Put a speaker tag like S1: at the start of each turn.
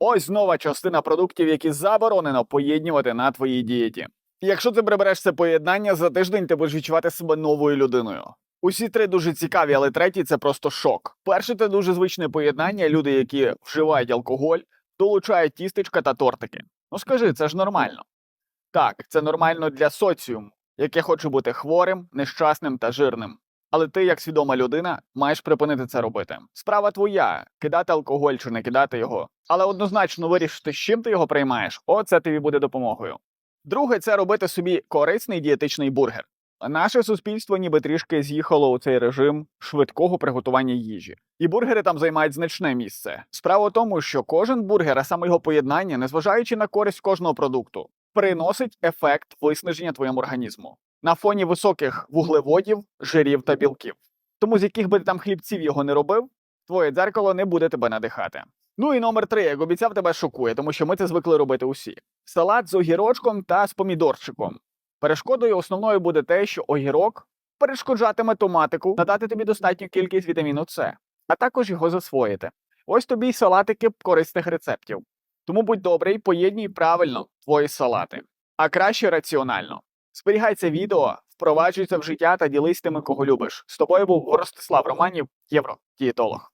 S1: Ось нова частина продуктів, які заборонено поєднувати на твоїй дієті. Якщо ти прибереш це поєднання, за тиждень ти будеш відчувати себе новою людиною. Усі три дуже цікаві, але третій це просто шок. Перше, це дуже звичне поєднання. Люди, які вживають алкоголь, долучають тістечка та тортики. Ну скажи, це ж нормально. Так, це нормально для соціуму, яке хоче бути хворим, нещасним та жирним. Але ти, як свідома людина, маєш припинити це робити. Справа твоя кидати алкоголь чи не кидати його. Але однозначно вирішити, з чим ти його приймаєш, оце тобі буде допомогою. Друге, це робити собі корисний дієтичний бургер. Наше суспільство ніби трішки з'їхало у цей режим швидкого приготування їжі, і бургери там займають значне місце. Справа в тому, що кожен бургер, а саме його поєднання, незважаючи на користь кожного продукту, приносить ефект виснаження твоєму організму на фоні високих вуглеводів, жирів та білків. Тому з яких би ти там хлібців його не робив, твоє дзеркало не буде тебе надихати. Ну і номер три, як обіцяв, тебе шокує, тому що ми це звикли робити усі: салат з огірочком та з помідорчиком. Перешкодою основною буде те, що огірок перешкоджатиме томатику, надати тобі достатню кількість вітаміну С, а також його засвоїти. Ось тобі й салатики корисних рецептів. Тому будь добрий, поєднуй правильно твої салати, а краще раціонально. Зберігай це відео, впроваджуй це в життя та ділись тими, кого любиш. З тобою був Ростислав Романів, євро дієтолог.